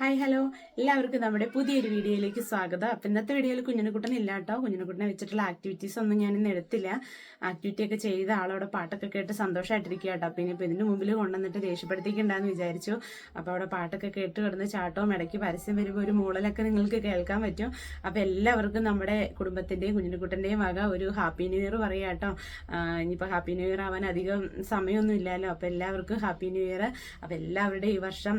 Hi hello. എല്ലാവർക്കും നമ്മുടെ പുതിയൊരു വീഡിയോയിലേക്ക് സ്വാഗതം. അപ്പം ഇന്നത്തെ വീഡിയോയിൽ കുഞ്ഞിനെക്കുട്ടൻ ഇല്ല കേട്ടോ. കുഞ്ഞിനെക്കുട്ടനെ വെച്ചിട്ടുള്ള ആക്ടിവിറ്റീസ് ഒന്നും ഞാൻ ഇന്ന് എടുത്തില്ല. ആക്ടിവിറ്റി ഒക്കെ ചെയ്ത ആളവിടെ പാട്ടൊക്കെ കേട്ട് സന്തോഷമായിട്ടിരിക്കുക കേട്ടോ. അപ്പം ഇനിയിപ്പോൾ ഇതിന് മുമ്പിൽ കൊണ്ടുവന്നിട്ട് ദേഷ്യപ്പെടുത്തിക്കണ്ടെന്ന് വിചാരിച്ചു. അപ്പോൾ അവിടെ പാട്ടൊക്കെ കേട്ട് കിടന്ന് ചാട്ടവും ഇടയ്ക്ക് പരസ്യം വരുമ്പോൾ ഒരു മൂളലൊക്കെ നിങ്ങൾക്ക് കേൾക്കാൻ പറ്റും. അപ്പോൾ എല്ലാവർക്കും നമ്മുടെ കുടുംബത്തിന്റെയും കുഞ്ഞിനെക്കുട്ടന്റെയും വക ഒരു ഹാപ്പി ന്യൂ ഇയർ പറയുക കേട്ടോ. ഇനിയിപ്പോൾ ഹാപ്പി ന്യൂ ഇയർ ആവാൻ അധികം സമയമൊന്നും ഇല്ലല്ലോ. അപ്പോൾ എല്ലാവർക്കും ഹാപ്പി ന്യൂ ഇയർ. അപ്പോൾ എല്ലാവരുടെയും ഈ വർഷം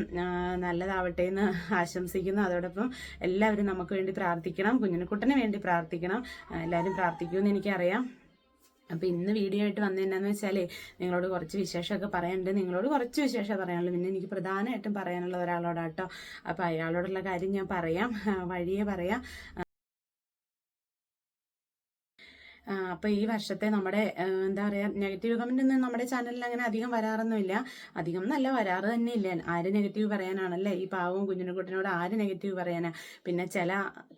നല്ലതാവട്ടെ എന്ന് ആശംസിക്കുന്നു. അതോടൊപ്പം എല്ലാവരും നമുക്ക് വേണ്ടി പ്രാർത്ഥിക്കണം. കുഞ്ഞിനെക്കുട്ടനു വേണ്ടി പ്രാർത്ഥിക്കണം. എല്ലാവരും പ്രാർത്ഥിക്കുമെന്ന് എനിക്കറിയാം. അപ്പോൾ ഇന്ന് വീഡിയോ ആയിട്ട് വന്നതെന്നു വെച്ചാൽ നിങ്ങളോട് കുറച്ച് വിശേഷമൊക്കെ പറയാനുണ്ട്. നിങ്ങളോട് കുറച്ച് വിശേഷം പറയാനുള്ളൂ. പിന്നെ എനിക്ക് പ്രധാനമായിട്ടും പറയാനുള്ള ഒരാളോടാട്ടോ. അപ്പോൾ അയാളോടുള്ള കാര്യം ഞാൻ പറയാം. വഴിയേ പറയാം. അപ്പോൾ ഈ വർഷത്തെ നമ്മുടെ എന്താ പറയുക നെഗറ്റീവ് കമന്റ് ഒന്നും നമ്മുടെ ചാനലിൽ അങ്ങനെ അധികം വരാറൊന്നുമില്ല. അധികം നല്ല വരാറ് തന്നെ ഇല്ല ആര് നെഗറ്റീവ് പറയാനാണല്ലേ? ഈ പാവവും കുഞ്ഞിനെക്കുട്ടിനോട് ആര് നെഗറ്റീവ് പറയാനാ? പിന്നെ ചില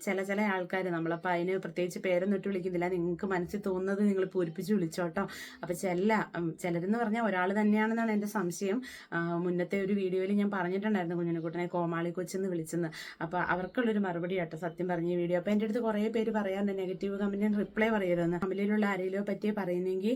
ചില ചില ആൾക്കാർ നമ്മളപ്പോൾ അതിന് പ്രത്യേകിച്ച് പേരൊന്നും ഇട്ട് വിളിക്കുന്നില്ല. നിങ്ങൾക്ക് മനസ്സിൽ തോന്നുന്നത് നിങ്ങൾ പൂരിപ്പിച്ച് വിളിച്ചോട്ടോ. അപ്പോൾ ചില ചിലരെന്ന് പറഞ്ഞാൽ ഒരാൾ തന്നെയാണെന്നാണ് എന്റെ സംശയം. മുന്നത്തെ ഒരു വീഡിയോയിൽ ഞാൻ പറഞ്ഞിട്ടുണ്ടായിരുന്നു കുഞ്ഞിനെക്കുട്ടനെ കോമാളി കൊച്ചെന്ന് വിളിച്ചെന്ന്. അപ്പോൾ അവർക്കുള്ളൊരു മറുപടി കേട്ടോ സത്യം പറഞ്ഞ വീഡിയോ. അപ്പോൾ എന്റെ അടുത്ത് കുറേ പേര് പറയാറുണ്ട് നെഗറ്റീവ് കമന്റിന് റിപ്ലൈ പറയരുതെന്ന്. ഫാമിലിയിലുള്ള ആരെങ്കിലും പറ്റി പറയുന്നെങ്കിൽ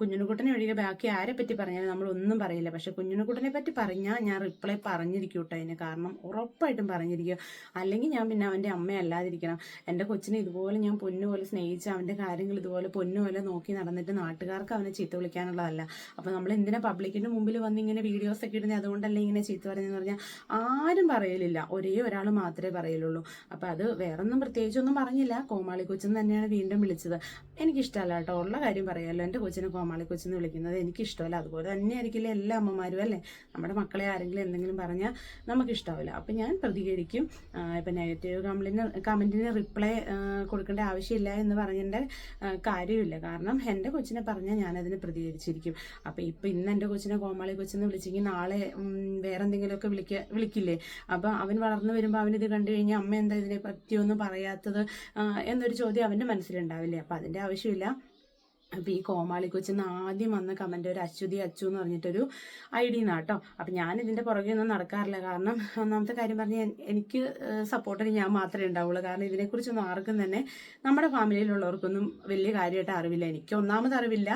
കുഞ്ഞിനുകുട്ടനെ ഒഴികെ ബാക്കി ആരെ പറ്റി പറഞ്ഞാലും നമ്മൾ ഒന്നും പറയില്ല. പക്ഷെ കുഞ്ഞിനുകുട്ടനെ പറ്റി പറഞ്ഞാൽ ഞാൻ റിപ്ലൈ പറഞ്ഞിരിക്കും കേട്ടോ അതിന്. കാരണം ഉറപ്പായിട്ടും പറഞ്ഞിരിക്കും. അല്ലെങ്കിൽ ഞാൻ പിന്നെ അവന്റെ അമ്മയല്ലാതിരിക്കണം എന്റെ കൊച്ചിനെ ഇതുപോലെ ഞാൻ പൊന്നുപോലെ സ്നേഹിച്ച് അവന്റെ കാര്യങ്ങൾ ഇതുപോലെ പൊന്നുപോലെ നോക്കി നടന്നിട്ട് നാട്ടുകാർക്ക് അവനെ ചീത്ത വിളിക്കാനുള്ളതല്ല. അപ്പോൾ നമ്മൾ എന്തിനാ പബ്ലിക്കിന്റെ മുമ്പിൽ വന്ന് ഇങ്ങനെ വീഡിയോസ് ഒക്കെ ഇടുന്നത് അതുകൊണ്ടല്ലേ ഇങ്ങനെ ചീത്ത പറയുന്നതെന്ന് പറഞ്ഞാൽ ആരും പറയലില്ല. ഒരേ ഒരാൾ മാത്രമേ പറയലുള്ളൂ. അപ്പോൾ അത് വേറൊന്നും പ്രത്യേകിച്ചൊന്നും പറഞ്ഞില്ല. കോമാളി കൊച്ചെന്ന് തന്നെയാണ് വീണ്ടും വിളിച്ചത്. എനിക്കിഷ്ടമല്ല കേട്ടോ. ഉള്ള കാര്യം പറയാമല്ലോ എന്റെ കൊച്ചിനെ കോമാളി കൊച്ചെന്ന് വിളിക്കുന്നത് എനിക്കിഷ്ടമല്ല. അതുപോലെ തന്നെ ആയിരിക്കില്ല എല്ലാ അമ്മമാരും അല്ലേ? നമ്മുടെ മക്കളെ ആരെങ്കിലും എന്തെങ്കിലും പറഞ്ഞാൽ നമുക്കിഷ്ടാവില്ല. അപ്പം ഞാൻ പ്രതികരിക്കും. ഇപ്പം നെഗറ്റീവ് കംപ്ലൈന്റ് കമന്റിന് റിപ്ലൈ കൊടുക്കേണ്ട ആവശ്യമില്ല എന്ന് പറഞ്ഞതിന്റെ കാര്യമില്ല. കാരണം എന്റെ കൊച്ചിനെ പറഞ്ഞാൽ ഞാനതിന് പ്രതികരിച്ചിരിക്കും. അപ്പോൾ ഇപ്പം ഇന്ന് എന്റെ കൊച്ചിനെ കോമാളി കൊച്ചെന്ന് വിളിച്ചെങ്കിൽ നാളെ വേറെ എന്തെങ്കിലുമൊക്കെ വിളിക്ക വിളിക്കില്ലേ? അപ്പം അവൻ വളർന്നു വരുമ്പോൾ അവനിത് കണ്ടു കഴിഞ്ഞാൽ അമ്മ എന്താ ഇതിനെ പറ്റിയൊന്നും പറയാത്തത് എന്നൊരു ചോദ്യം അവന്റെ മനസ്സിലുണ്ടാവില്ലേ? അപ്പം അതിന്റെ ആവശ്യമില്ല. അപ്പം ഈ കോമാളി കൊച്ചിന്ന് ആദ്യം വന്ന കമന്റ് ഒരു അശ്വതി അച്ചു എന്ന് പറഞ്ഞിട്ടൊരു ഐ ഡി കേട്ടോ അപ്പം ഞാൻ ഇതിന്റെ പുറകെ ഒന്നും നടക്കാറില്ല. കാരണം ഒന്നാമത്തെ കാര്യം പറഞ്ഞാൽ എനിക്ക് സപ്പോർട്ടിന് ഞാൻ മാത്രമേ ഉണ്ടാവുള്ളൂ കാരണം ഇതിനെക്കുറിച്ചൊന്നും ആർക്കും തന്നെ നമ്മുടെ ഫാമിലിയിലുള്ളവർക്കൊന്നും വലിയ കാര്യമായിട്ട് അറിവില്ല. എനിക്ക് ഒന്നാമത് അറിവില്ല.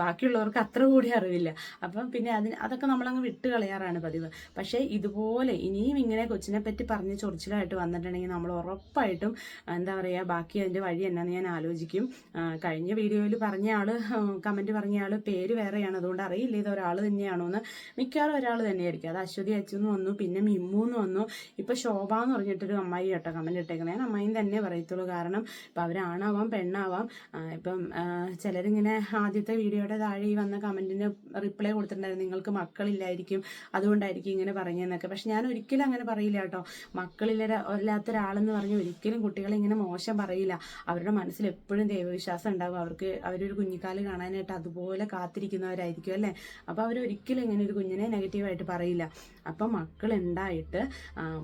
ബാക്കിയുള്ളവർക്ക് അത്ര കൂടി അറിവില്ല. അപ്പം പിന്നെ അതിന് അതൊക്കെ നമ്മളങ്ങ് വിട്ട് കളയാറാണ് പതിവ്. പക്ഷേ ഇതുപോലെ ഇനിയും ഇങ്ങനെ കൊച്ചിനെ പറ്റി പറഞ്ഞ് ചൊറിച്ചിലായിട്ട് വന്നിട്ടുണ്ടെങ്കിൽ നമ്മൾ ഉറപ്പായിട്ടും എന്താ പറയുക ബാക്കി അതിന്റെ വഴി എന്നാന്ന് ഞാൻ ആലോചിക്കും. കഴിഞ്ഞ വീഡിയോയിൽ പറഞ്ഞ ആൾ കമന്റ് പറഞ്ഞ ആൾ പേര് വേറെയാണ്. അതുകൊണ്ട് അറിയില്ല ഇത് ഒരാൾ തന്നെയാണോ എന്ന്. മിക്കവാറും ഒരാൾ തന്നെയായിരിക്കും. അത് അശ്വതി അച്ചുന്ന് വന്നു പിന്നെ മിമ്മു എന്ന് വന്നു. ഇപ്പൊ ശോഭ എന്ന് പറഞ്ഞിട്ടൊരു അമ്മായി കേട്ടോ കമന്റ് ഇട്ടേക്കുന്നത് ഞാൻ അമ്മായിയും തന്നെ പറയത്തുള്ളൂ. കാരണം ഇപ്പൊ അവരാണാവാം പെണ്ണാവാം. ഇപ്പം ചിലരിങ്ങനെ ആദ്യത്തെ വീഡിയോയുടെ താഴെ വന്ന കമന്റിന് റിപ്ലൈ കൊടുത്തിട്ടുണ്ടായിരുന്നു. നിങ്ങൾക്ക് മക്കളില്ലായിരിക്കും അതുകൊണ്ടായിരിക്കും ഇങ്ങനെ പറഞ്ഞതെന്നൊക്കെ. പക്ഷെ ഞാൻ ഒരിക്കലും അങ്ങനെ പറയില്ല കേട്ടോ. മക്കളില്ലാത്ത ഒരാളെന്ന് പറഞ്ഞ് ഒരിക്കലും കുട്ടികളെ ഇങ്ങനെ മോശം പറയില്ല. അവരുടെ മനസ്സിൽ എപ്പോഴും ദൈവവിശ്വാസം ഉണ്ടാവും. അവർക്ക് അവരൊരു കുഞ്ഞിക്കാൽ കാണാനായിട്ട് അതുപോലെ കാത്തിരിക്കുന്നവരായിരിക്കും അല്ലേ? അപ്പോൾ അവർ ഒരിക്കലും ഇങ്ങനെ ഒരു കുഞ്ഞിനെ നെഗറ്റീവായിട്ട് പറയില്ല. അപ്പം മക്കൾ ഉണ്ടായിട്ട്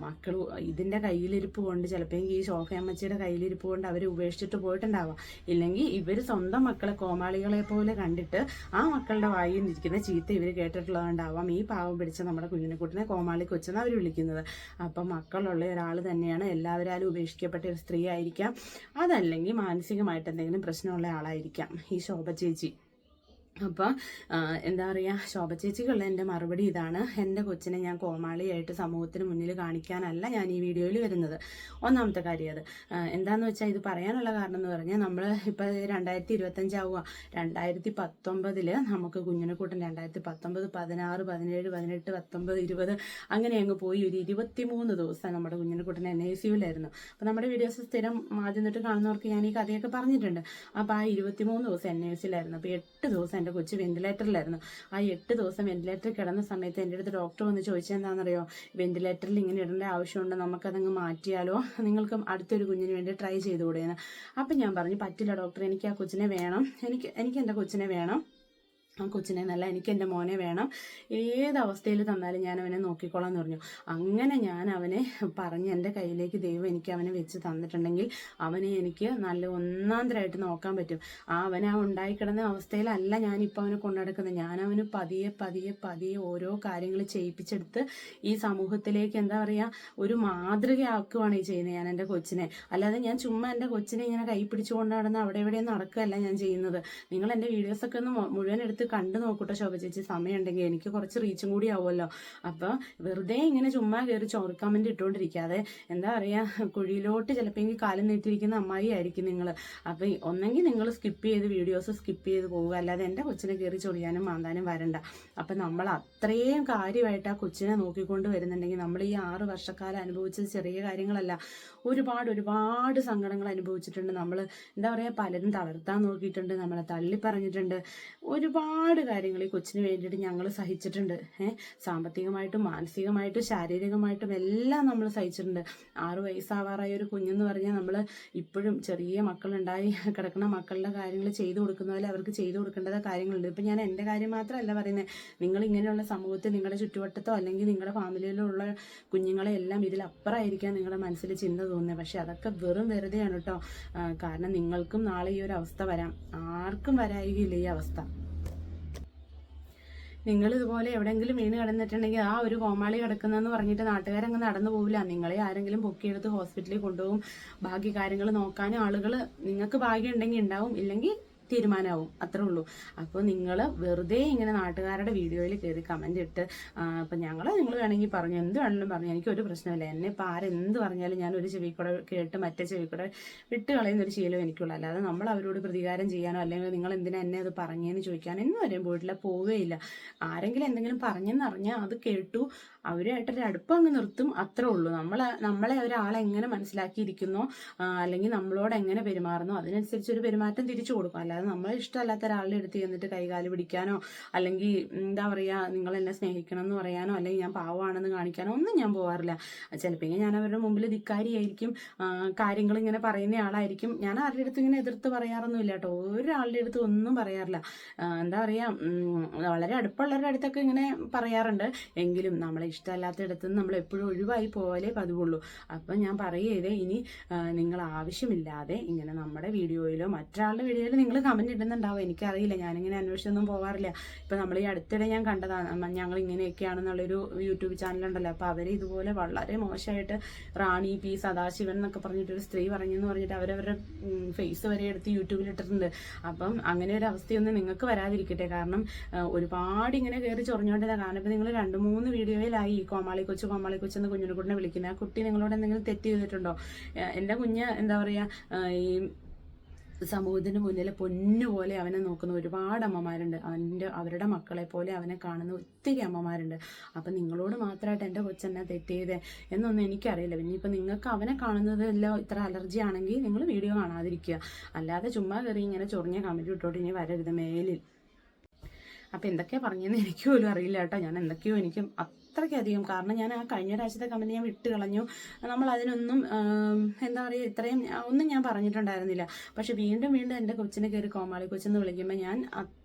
മക്കൾ ഇതിന്റെ കയ്യിലിരിപ്പ് കൊണ്ട് ചിലപ്പോൾ ഈ ശോഭയമ്മച്ചിയുടെ കയ്യിലിരിപ്പ് കൊണ്ട് അവർ ഉപേക്ഷിച്ചിട്ട് പോയിട്ടുണ്ടാവാം. ഇല്ലെങ്കിൽ ഇവർ സ്വന്തം മക്കളെ കോമാളികളെ പോലെ കണ്ടിട്ട് ആ മക്കളുടെ വായിൽ ഇരിക്കുന്ന ചീത്ത ഇവർ കേട്ടിട്ടുള്ളതുകൊണ്ടാവാം ഈ പാവം പിടിച്ച നമ്മുടെ കുഞ്ഞിനെക്കുട്ടിനെ കോമാളി കൊച്ചെന്ന് അവർ വിളിക്കുന്നത്. അപ്പം മക്കളുള്ള ഒരാൾ തന്നെയാണ് എല്ലാവരാലും ഉപേക്ഷിക്കപ്പെട്ട ഒരു സ്ത്രീ ആയിരിക്കാം. അതല്ലെങ്കിൽ മാനസികമായിട്ട് എന്തെങ്കിലും പ്രശ്നമുള്ള ആളായിരിക്കാം. ഈ ശോഭ ചേച്ചി അപ്പോൾ എന്താ പറയുക ശോഭ ചേച്ചിക്കുള്ള എന്റെ മറുപടി ഇതാണ്. എന്റെ കൊച്ചിനെ ഞാൻ കോമാളിയായിട്ട് സമൂഹത്തിന് മുന്നിൽ കാണിക്കാനല്ല ഞാൻ ഈ വീഡിയോയിൽ വരുന്നത്. ഒന്നാമത്തെ കാര്യം അത്. എന്താണെന്ന് വെച്ചാൽ ഇത് പറയാനുള്ള കാരണം എന്ന് പറഞ്ഞാൽ നമ്മൾ ഇപ്പോൾ രണ്ടായിരത്തി ഇരുപത്തഞ്ചാവുക രണ്ടായിരത്തി പത്തൊമ്പതിൽ നമുക്ക് കുഞ്ഞിനെക്കൂട്ടൻ രണ്ടായിരത്തി പത്തൊമ്പത് പതിനാറ് പതിനേഴ് പതിനെട്ട് പത്തൊമ്പത് ഇരുപത് അങ്ങനെ അങ്ങ് പോയി ഒരു ഇരുപത്തി മൂന്ന് ദിവസം നമ്മുടെ കുഞ്ഞിനെക്കൂട്ടൻ എൻ ഐ സിയുലായിരുന്നു. അപ്പോൾ നമ്മുടെ വീഡിയോസ് സ്ഥിരം ആദ്യം തൊട്ട് കാണുന്നവർക്ക് ഞാൻ ഈ കഥയൊക്കെ പറഞ്ഞിട്ടുണ്ട്. അപ്പോൾ ആ ഇരുപത്തി മൂന്ന് ദിവസം എൻ ഐ സിയിലായിരുന്നു. അപ്പോൾ എട്ട് ദിവസം എന്റെ കൊച്ചു വെന്റിലേറ്ററിലായിരുന്നു ആ എട്ട് ദിവസം വെന്റിലേറ്ററിൽ കിടന്ന സമയത്ത് എന്റെ അടുത്ത് ഡോക്ടർ വന്ന് ചോദിച്ചത് എന്താണെന്നറിയോ വെന്റിലേറ്ററിൽ ഇങ്ങനെ ഇടേണ്ട ആവശ്യമുണ്ട് നമുക്കതങ്ങ് മാറ്റിയാലോ? നിങ്ങൾക്ക് അടുത്തൊരു കുഞ്ഞിന് വേണ്ടി ട്രൈ ചെയ്തുകൂടെയെന്ന് അപ്പം ഞാൻ പറഞ്ഞു പറ്റില്ല ഡോക്ടർ എനിക്ക് ആ കൊച്ചിനെ വേണം. എനിക്ക് എനിക്ക് എന്റെ കൊച്ചിനെ വേണം. ആ കൊച്ചിനെ നല്ല എനിക്ക് എന്റെ മോനെ വേണം. ഏത് അവസ്ഥയിൽ തന്നാലും ഞാൻ അവനെ നോക്കിക്കോളാം എന്ന് പറഞ്ഞു. അങ്ങനെ ഞാൻ അവനെ പറഞ്ഞ് എന്റെ കയ്യിലേക്ക് ദൈവം എനിക്ക് അവനെ വെച്ച് തന്നിട്ടുണ്ടെങ്കിൽ അവനെ എനിക്ക് നല്ല ഒന്നാന്തരമായിട്ട് നോക്കാൻ പറ്റും. ആ അവനെ ആ ഉണ്ടായിക്കിടന്ന അവസ്ഥയിലല്ല ഞാനിപ്പോൾ അവനെ കൊണ്ടുനടക്കുന്നത്. ഞാൻ പതിയെ പതിയെ പതിയെ ഓരോ കാര്യങ്ങൾ ചെയ്യിപ്പിച്ചെടുത്ത് ഈ സമൂഹത്തിലേക്ക് എന്താ പറയുക ഒരു മാതൃകയാക്കുകയാണ് ഈ ചെയ്യുന്നത് ഞാൻ എന്റെ കൊച്ചിനെ. അല്ലാതെ ഞാൻ ചുമ്മാ എന്റെ കൊച്ചിനെ ഇങ്ങനെ കൈ പിടിച്ചുകൊണ്ട് നടന്ന് അവിടെ എവിടെയും നടക്കുകയല്ല ഞാൻ ചെയ്യുന്നത്. നിങ്ങൾ എന്റെ വീഡിയോസൊക്കെ ഒന്ന് മുഴുവൻ എടുത്ത് കണ്ടു നോക്കൂട്ടോ ശോഭ ചേച്ചി. സമയമുണ്ടെങ്കിൽ എനിക്ക് കുറച്ച് റീച്ചും കൂടി ആവുമല്ലോ. അപ്പോൾ വെറുതെ ഇങ്ങനെ ചുമ്മാ കയറി ചോറ് കമന്റ് ഇട്ടുകൊണ്ടിരിക്കാതെ എന്താ പറയുക കുഴിയിലോട്ട് ചിലപ്പോൾ കാലം നീട്ടിയിരിക്കുന്ന അമ്മായി ആയിരിക്കും നിങ്ങൾ അപ്പോൾ ഒന്നെങ്കിൽ നിങ്ങൾ സ്കിപ്പ് ചെയ്ത് വീഡിയോസ് സ്കിപ്പ് ചെയ്ത് പോവുക. അല്ലാതെ എന്റെ കൊച്ചിനെ കയറി ചൊറിയാനും മാന്താനും വരണ്ട. അപ്പം നമ്മൾ അത്രയും കാര്യമായിട്ട് ആ കൊച്ചിനെ നോക്കിക്കൊണ്ട് വരുന്നുണ്ടെങ്കിൽ നമ്മൾ ഈ ആറ് വർഷക്കാലം അനുഭവിച്ചത് ചെറിയ കാര്യങ്ങളല്ല. ഒരുപാട് ഒരുപാട് സങ്കടങ്ങൾ അനുഭവിച്ചിട്ടുണ്ട്. നമ്മൾ എന്താ പറയുക പലരും തളർത്താൻ നോക്കിയിട്ടുണ്ട്. നമ്മളെ തള്ളി പറഞ്ഞിട്ടുണ്ട് ഒരുപാട് കാര്യങ്ങൾ ഈ കൊച്ചിന് വേണ്ടിയിട്ട് ഞങ്ങൾ സഹിച്ചിട്ടുണ്ട്. ഏഹ് സാമ്പത്തികമായിട്ടും മാനസികമായിട്ടും ശാരീരികമായിട്ടും എല്ലാം നമ്മൾ സഹിച്ചിട്ടുണ്ട്. ആറ് വയസ്സാവാറായ ഒരു കുഞ്ഞെന്ന് പറഞ്ഞാൽ നമ്മൾ ഇപ്പോഴും ചെറിയ മക്കളുണ്ടായി കിടക്കുന്ന മക്കളുടെ കാര്യങ്ങൾ ചെയ്തു കൊടുക്കുന്ന പോലെ അവർക്ക് ചെയ്തു കൊടുക്കേണ്ടത് കാര്യങ്ങളുണ്ട്. ഇപ്പം ഞാൻ എന്റെ കാര്യം മാത്രമല്ല പറയുന്നത് നിങ്ങൾ ഇങ്ങനെയുള്ള സമൂഹത്തിൽ നിങ്ങളുടെ ചുറ്റുവട്ടത്തോ അല്ലെങ്കിൽ നിങ്ങളുടെ ഫാമിലിയിലുള്ള കുഞ്ഞുങ്ങളെ എല്ലാം ഇതിലപ്പുറമായിരിക്കാം നിങ്ങളുടെ മനസ്സിൽ ചിന്ത തോന്നുന്നത് പക്ഷെ അതൊക്കെ വെറും വെറുതെയാണ് കേട്ടോ. കാരണം നിങ്ങൾക്കും നാളെ ഈ ഒരു അവസ്ഥ വരാം. ആർക്കും വരായികയില്ല ഈ അവസ്ഥ. നിങ്ങൾ ഇതുപോലെ എവിടെയെങ്കിലും വീണ് കിടന്നിട്ടുണ്ടെങ്കിൽ ആ ഒരു കോമാളി കിടക്കുന്നതെന്ന് പറഞ്ഞിട്ട് നാട്ടുകാരങ്ങ് നടന്നു പോവില്ല. നിങ്ങളെ ആരെങ്കിലും പൊക്കിയെടുത്ത് ഹോസ്പിറ്റലിൽ കൊണ്ടുപോകും. ബാക്കി കാര്യങ്ങൾ നോക്കാനും ആളുകൾ നിങ്ങൾക്ക് ഭാഗ്യം ഉണ്ടെങ്കിൽ ഉണ്ടാവും. ഇല്ലെങ്കിൽ തീരുമാനമാവും. അത്രേ ഉള്ളൂ. അപ്പോൾ നിങ്ങൾ വെറുതെ ഇങ്ങനെ നാട്ടുകാരുടെ വീഡിയോയിൽ കയറി കമന്റ് ഇട്ട് അപ്പം ഞങ്ങൾ നിങ്ങൾ വേണമെങ്കിൽ പറഞ്ഞു എന്ത് വേണമെങ്കിലും പറഞ്ഞു. എനിക്കൊരു പ്രശ്നമില്ല. എന്നെ ഇപ്പം ആരെന്ത് പറഞ്ഞാലും ഞാൻ ഒരു ചെവിക്കൂടെ കൂടെ കേട്ട് മറ്റേ ചെവിക്കൂടെ കൂടെ വിട്ട് കളയുന്ന ഒരു ശീലം എനിക്കുള്ളൂ. അല്ലാതെ നമ്മൾ അവരോട് പ്രതികാരം ചെയ്യാനോ അല്ലെങ്കിൽ നിങ്ങൾ എന്തിനാ എന്നെ അത് പറഞ്ഞേന്ന് ചോദിക്കാനോ എന്നും വരെയും പോയിട്ടില്ല പോവുകയില്ല ആരെങ്കിലും എന്തെങ്കിലും പറഞ്ഞെന്നറിഞ്ഞാൽ അത് കേട്ടു അവരുമായിട്ടൊരു അടുപ്പം അങ്ങ് നിർത്തും അത്രേ ഉള്ളൂ. നമ്മൾ നമ്മളെ ഒരാളെങ്ങനെ മനസ്സിലാക്കിയിരിക്കുന്നോ അല്ലെങ്കിൽ നമ്മളോട് എങ്ങനെ പെരുമാറുന്നോ അതിനനുസരിച്ച് ഒരു പെരുമാറ്റം തിരിച്ചു കൊടുക്കും. അല്ലാതെ നമ്മളെ ഇഷ്ടമല്ലാത്ത ഒരാളുടെ എടുത്ത് ചെന്നിട്ട് കൈകാൽ പിടിക്കാനോ അല്ലെങ്കിൽ എന്താ പറയുക നിങ്ങൾ എന്നെ സ്നേഹിക്കണം എന്ന് പറയാനോ അല്ലെങ്കിൽ ഞാൻ പാവമാണെന്ന് കാണിക്കാനോ ഒന്നും ഞാൻ പോകാറില്ല ചിലപ്പോൾ ഞാൻ അവരുടെ മുമ്പിൽ ധിക്കാരിയായിരിക്കും കാര്യങ്ങൾ ഇങ്ങനെ പറയുന്ന ആളായിരിക്കും. ഞാൻ ആരുടെ അടുത്ത് ഇങ്ങനെ എതിർത്ത് പറയാറൊന്നുമില്ല കേട്ടോ. ഒരാളുടെ അടുത്ത് ഒന്നും പറയാറില്ല. എന്താ പറയുക വളരെ അടുപ്പമുള്ളവരുടെ അടുത്തൊക്കെ ഇങ്ങനെ പറയാറുണ്ട്. എങ്കിലും നമ്മളെ ഇഷ്ടമല്ലാത്തയിടത്ത് നിന്ന് നമ്മൾ എപ്പോഴും ഒഴിവായി പോയാലേ പതിവുള്ളൂ. അപ്പം ഞാൻ പറയരുത് ഇനി നിങ്ങൾ ആവശ്യമില്ലാതെ ഇങ്ങനെ നമ്മുടെ വീഡിയോയിലോ മറ്റൊരാളുടെ വീഡിയോയിലോ നിങ്ങൾ കമന്റ് ഇടുന്നുണ്ടാവും. എനിക്കറിയില്ല ഞാനിങ്ങനെ അന്വേഷിച്ചൊന്നും പോകാറില്ല ഇപ്പം നമ്മൾ ഈ അടുത്തിടെ ഞാൻ കണ്ടതാണ് ഞങ്ങൾ ഇങ്ങനെയൊക്കെയാണെന്നുള്ളൊരു യൂട്യൂബ് ചാനലുണ്ടല്ലോ. അപ്പോൾ അവർ ഇതുപോലെ വളരെ മോശമായിട്ട് റാണി പി സദാശിവൻ എന്നൊക്കെ പറഞ്ഞിട്ടൊരു സ്ത്രീ പറഞ്ഞെന്ന് പറഞ്ഞിട്ട് അവരവരുടെ ഫേസ് വരെ എടുത്ത് യൂട്യൂബിൽ ഇട്ടിട്ടുണ്ട്. അപ്പം അങ്ങനെ ഒരു അവസ്ഥയൊന്നും നിങ്ങൾക്ക് വരാതിരിക്കട്ടെ. കാരണം ഒരുപാട് ഇങ്ങനെ കയറി ചൊറിഞ്ഞോണ്ടിരുന്ന കാരണം ഇപ്പം നിങ്ങൾ രണ്ട് മൂന്ന് വീഡിയോയിലായി ഈ കോമാളി കൊച്ചു കോമാളി കൊച്ചു എന്ന് കുഞ്ഞിനെ വിളിക്കുന്നത്. ആ കുട്ടി നിങ്ങളോട് എന്തെങ്കിലും തെറ്റ് ചെയ്തിട്ടുണ്ടോ? എന്റെ കുഞ്ഞ് എന്താ പറയുക ഈ സമൂഹത്തിന് മുന്നിൽ പൊന്നുപോലെ അവനെ നോക്കുന്ന ഒരുപാട് അമ്മമാരുണ്ട്. അവന്റെ അവരുടെ മക്കളെ പോലെ അവനെ കാണുന്ന ഒത്തിരി അമ്മമാരുണ്ട്. അപ്പം നിങ്ങളോട് മാത്രമായിട്ട് എന്റെ കൊച്ചെന്നെ തെറ്റ് ചെയ്തേ എന്നൊന്നും എനിക്കറിയില്ല. പിന്നെ ഇപ്പം നിങ്ങൾക്ക് അവനെ കാണുന്നതെല്ലാം ഇത്ര അലർജി ആണെങ്കിൽ നിങ്ങൾ വീഡിയോ കാണാതിരിക്കുക. അല്ലാതെ ചുമ്മാ കയറി ഇങ്ങനെ ചൊറിഞ്ഞ കമന്റ് ഇട്ടോട്ട് ഇനി വരരുത് മേലിൽ. അപ്പം എന്തൊക്കെയാണ് പറഞ്ഞതെന്ന് എനിക്ക് പോലും അറിയില്ല കേട്ടോ. ഞാൻ എന്തൊക്കെയോ എനിക്ക് അത്രയ്ക്കധികം കാരണം ഞാൻ ആ കഴിഞ്ഞ ഒരാഴ്ചത്തെ കമന്റ് ഞാൻ വിട്ട് കളഞ്ഞു നമ്മൾ അതിനൊന്നും എന്താ പറയുക ഇത്രയും ഒന്നും ഞാൻ പറഞ്ഞിട്ടുണ്ടായിരുന്നില്ല. പക്ഷെ വീണ്ടും വീണ്ടും എന്റെ കൊച്ചിനെ കയറി കോമാളി കൊച്ചെന്ന് വിളിക്കുമ്പോൾ ഞാൻ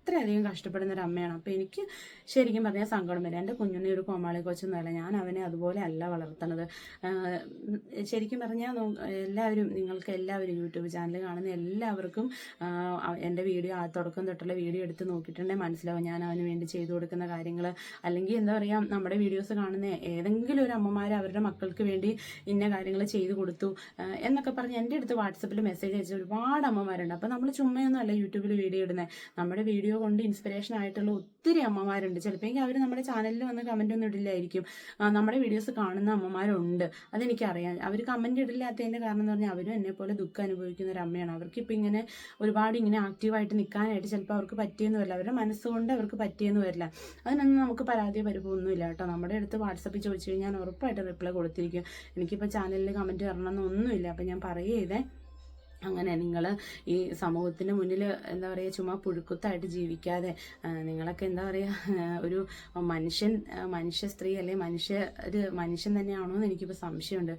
അത്രയധികം കഷ്ടപ്പെടുന്ന ഒരു അമ്മയാണ്. അപ്പോൾ എനിക്ക് ശരിക്കും പറഞ്ഞാൽ സങ്കടം വരും. എന്റെ കുഞ്ഞിനെ ഒരു കോമാളി കൊച്ചൊന്നുമല്ല ഞാൻ അവനെ അതുപോലെ അല്ല വളർത്തണത് ശരിക്കും പറഞ്ഞാൽ എല്ലാവരും നിങ്ങൾക്ക് എല്ലാവരും യൂട്യൂബ് ചാനൽ കാണുന്ന എല്ലാവർക്കും എന്റെ വീഡിയോ ആ തുടക്കം തൊട്ടുള്ള വീഡിയോ എടുത്ത് നോക്കിയിട്ടുണ്ടെങ്കിൽ മനസ്സിലാവും ഞാൻ അവന് വേണ്ടി ചെയ്തു കൊടുക്കുന്ന കാര്യങ്ങൾ അല്ലെങ്കിൽ എന്താ പറയുക നമ്മുടെ വീഡിയോസ് കാണുന്ന ഏതെങ്കിലും ഒരു അമ്മമാർ അവരുടെ മക്കൾക്ക് വേണ്ടി ഇന്ന കാര്യങ്ങൾ ചെയ്തു കൊടുത്തു എന്നൊക്കെ പറഞ്ഞ് എന്റെ അടുത്ത് വാട്സപ്പിൽ മെസ്സേജ് അയച്ച ഒരുപാട് അമ്മമാരുണ്ട്. അപ്പോൾ നമ്മൾ ചുമ്മയൊന്നും അല്ല യൂട്യൂബിൽ വീഡിയോ ഇടുന്നത് നമ്മുടെ വീഡിയോ കൊണ്ട് ഇൻസ്പിറേഷൻ ആയിട്ടുള്ള ഒത്തിരി അമ്മമാരുണ്ട്. ചിലപ്പോൾ അവർ നമ്മുടെ ചാനലിൽ വന്ന് കമന്റ് ഒന്നും ഇടില്ലായിരിക്കും. നമ്മുടെ വീഡിയോസ് കാണുന്ന അമ്മമാരുണ്ട്. അതെനിക്കറിയാം. അവർ കമന്റ് ഇടില്ലാത്തതിന്റെ കാരണം എന്ന് പറഞ്ഞാൽ അവരും എന്നെ പോലെ ദുഃഖം അനുഭവിക്കുന്ന ഒരു അമ്മയാണ്. അവർക്കിപ്പോൾ ഇങ്ങനെ ഒരുപാട് ഇങ്ങനെ ആക്റ്റീവായിട്ട് നിൽക്കാനായിട്ട് ചിലപ്പോൾ അവർക്ക് പറ്റിയെന്ന് വരില്ല. അവരുടെ മനസ്സുകൊണ്ട് അവർക്ക് പറ്റിയെന്ന് വരില്ല. അതിനൊന്നും നമുക്ക് പരാതി പരിഭവമൊന്നുമില്ല കേട്ടോ. നമ്മുടെ അടുത്ത് വാട്സപ്പിൽ ചോദിച്ചു കഴിഞ്ഞാൽ ഞാൻ ഉറപ്പായിട്ട് റിപ്ലൈ കൊടുത്തിരിക്കും. എനിക്കിപ്പോൾ ചാനലിൽ കമന്റ് തരണമെന്നൊന്നുമില്ല അപ്പം ഞാൻ പറയുകയേ അങ്ങനെ നിങ്ങൾ ഈ സമൂഹത്തിന് മുന്നിൽ എന്താ പറയുക ചുമ്മാ പുഴുക്കുത്തായിട്ട് ജീവിക്കാതെ നിങ്ങളൊക്കെ എന്താ പറയുക ഒരു മനുഷ്യൻ മനുഷ്യ സ്ത്രീ അല്ലെങ്കിൽ മനുഷ്യ ഒരു മനുഷ്യൻ തന്നെയാണോ എന്ന് എനിക്കിപ്പോൾ സംശയമുണ്ട്.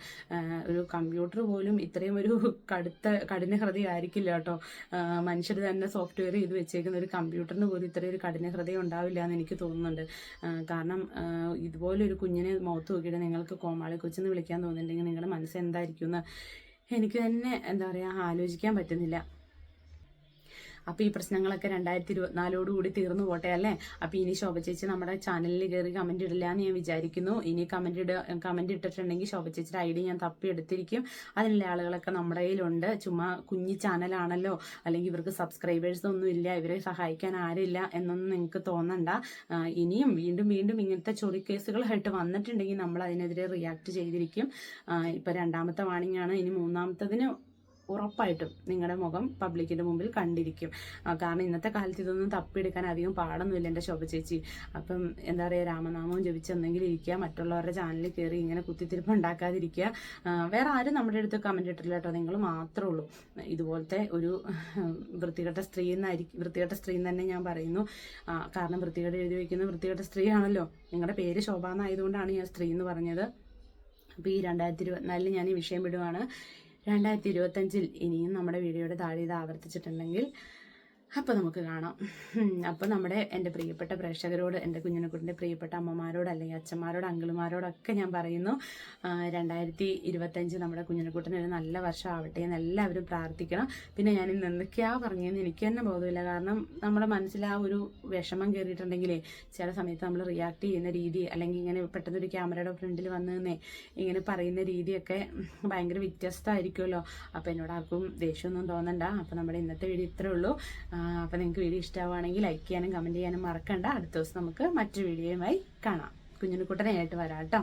ഒരു കമ്പ്യൂട്ടർ പോലും ഇത്രയും ഒരു കടുത്ത കഠിന ഹൃദയം ആയിരിക്കില്ല കേട്ടോ മനുഷ്യർ തന്നെ സോഫ്റ്റ്വെയർ ചെയ്ത് വെച്ചേക്കുന്ന ഒരു കമ്പ്യൂട്ടറിന് പോലും ഇത്രയും ഒരു കഠിന ഹൃദയം ഉണ്ടാവില്ല എന്ന് എനിക്ക് തോന്നുന്നുണ്ട്. കാരണം ഇതുപോലെ ഒരു കുഞ്ഞിനെ മുഖത്ത് നോക്കിയിട്ട് നിങ്ങൾക്ക് കോമാളി കൊച്ചെന്ന് വിളിക്കാൻ തോന്നുന്നുണ്ടെങ്കിൽ നിങ്ങളുടെ മനസ്സ് എന്തായിരിക്കും എന്ന് എനിക്ക് തന്നെ എന്താ പറയുക ആലോചിക്കാൻ പറ്റുന്നില്ല. അപ്പോൾ ഈ പ്രശ്നങ്ങളൊക്കെ രണ്ടായിരത്തി ഇരുപത്തിനാലോട് കൂടി തീർന്നു പോട്ടെ അല്ലേ? അപ്പോൾ ഇനി ശോഭ ചേച്ചി നമ്മുടെ ചാനലിൽ കയറി കമന്റ് ഇടില്ല എന്ന് ഞാൻ വിചാരിക്കുന്നു. ഇനി കമന്റ് ഇട കമന്റ് ഇട്ടിട്ടുണ്ടെങ്കിൽ ശോഭ ചേച്ചിയുടെ ഐ ഡി ഞാൻ തപ്പിയെടുത്തിരിക്കും. അതിനുള്ള ആളുകളൊക്കെ നമ്മുടെ കയ്യിലുണ്ട്. ചുമ്മാ കുഞ്ഞി ചാനലാണല്ലോ അല്ലെങ്കിൽ ഇവർക്ക് സബ്സ്ക്രൈബേഴ്സ് ഒന്നും ഇല്ല. ഇവരെ സഹായിക്കാൻ ആരില്ല എന്നൊന്നും നിങ്ങൾക്ക് തോന്നണ്ട. ഇനിയും വീണ്ടും വീണ്ടും ഇങ്ങനത്തെ ചൊറി കേസുകളായിട്ട് വന്നിട്ടുണ്ടെങ്കിൽ നമ്മൾ അതിനെതിരെ റിയാക്ട് ചെയ്തിരിക്കും. ഇപ്പോൾ രണ്ടാമത്തെ വാണിംഗ് ആണ്. ഇനി മൂന്നാമത്തതിന് ഉറപ്പായിട്ടും നിങ്ങളുടെ മുഖം പബ്ലിക്കിന്റെ മുമ്പിൽ കണ്ടിരിക്കും. കാരണം ഇന്നത്തെ കാലത്ത് ഇതൊന്നും തപ്പിയെടുക്കാൻ അധികം പാടൊന്നുമില്ല എന്റെ ശോഭ ചേച്ചി. അപ്പം എന്താ പറയുക രാമനാമവും ജപിച്ചെന്നെങ്കിലും ഇരിക്കുക മറ്റുള്ളവരുടെ ചാനലിൽ കയറി ഇങ്ങനെ കുത്തിത്തിരിപ്പ് ഉണ്ടാക്കാതിരിക്കുക. വേറെ ആരും നമ്മുടെ അടുത്ത് കമന്റ് ഇട്ടില്ല കേട്ടോ. നിങ്ങൾ മാത്രമേ ഉള്ളൂ. ഇതുപോലത്തെ ഒരു വൃത്തികെട്ട സ്ത്രീ എന്നായിരിക്കും വൃത്തികെട്ട സ്ത്രീ എന്ന് തന്നെ ഞാൻ പറയുന്നു. കാരണം വൃത്തികേട് എഴുതി വയ്ക്കുന്ന വൃത്തികെട്ട സ്ത്രീയാണല്ലോ. നിങ്ങളുടെ പേര് ശോഭ എന്നായതുകൊണ്ടാണ് ഞാൻ സ്ത്രീ എന്ന് പറഞ്ഞത്. അപ്പോൾ ഈ രണ്ടായിരത്തി ഇരുപത്തിനാലിൽ ഞാൻ ഈ വിഷയം വിടുവാണ്. രണ്ടായിരത്തി ഇരുപത്തഞ്ചിൽ ഇനിയും നമ്മുടെ വീഡിയോയുടെ താഴെ ഇത് ആവർത്തിച്ചിട്ടുണ്ടെങ്കിൽ അപ്പോൾ നമുക്ക് കാണാം. അപ്പോൾ നമ്മുടെ എന്റെ പ്രിയപ്പെട്ട പ്രേക്ഷകരോട് എന്റെ കുഞ്ഞിനെക്കുട്ടിന്റെ പ്രിയപ്പെട്ട അമ്മമാരോട് അല്ലെങ്കിൽ അച്ഛന്മാരോട് അങ്കിളുമാരോടൊക്കെ ഞാൻ പറയുന്നു രണ്ടായിരത്തി ഇരുപത്തഞ്ച് നമ്മുടെ കുഞ്ഞിനെക്കുട്ടിന് ഒരു നല്ല വർഷം ആവട്ടെ എന്ന് എല്ലാവരും പ്രാർത്ഥിക്കണം. പിന്നെ ഞാൻ ഇന്ന് എന്തൊക്കെയാ പറഞ്ഞതെന്ന് എനിക്ക് തന്നെ ബോധമില്ല. കാരണം നമ്മുടെ മനസ്സിൽ ആ ഒരു വിഷമം കയറിയിട്ടുണ്ടെങ്കിലേ ചില സമയത്ത് നമ്മൾ റിയാക്ട് ചെയ്യുന്ന രീതി അല്ലെങ്കിൽ ഇങ്ങനെ പെട്ടെന്ന് ഒരു ക്യാമറയുടെ ഫ്രണ്ടിൽ വന്നു ഇങ്ങനെ പറയുന്ന രീതിയൊക്കെ ഭയങ്കര വ്യത്യസ്തമായിരിക്കുമല്ലോ. അപ്പോൾ എന്നോട് ആർക്കും ദേഷ്യമൊന്നും തോന്നണ്ട. അപ്പോൾ നമ്മുടെ ഇന്നത്തെ വീഡിയോ ഇത്രേ ഉള്ളൂ. അപ്പോൾ നിങ്ങൾക്ക് വീഡിയോ ഇഷ്ടമാവുകയാണെങ്കിൽ ലൈക്ക് ചെയ്യാനും കമന്റ് ചെയ്യാനും മറക്കണ്ട. അടുത്ത ദിവസം നമുക്ക് മറ്റൊരു വീഡിയോയുമായി കാണാം. കുഞ്ഞിനുക്കുട്ടനായിട്ട് വരാം കേട്ടോ.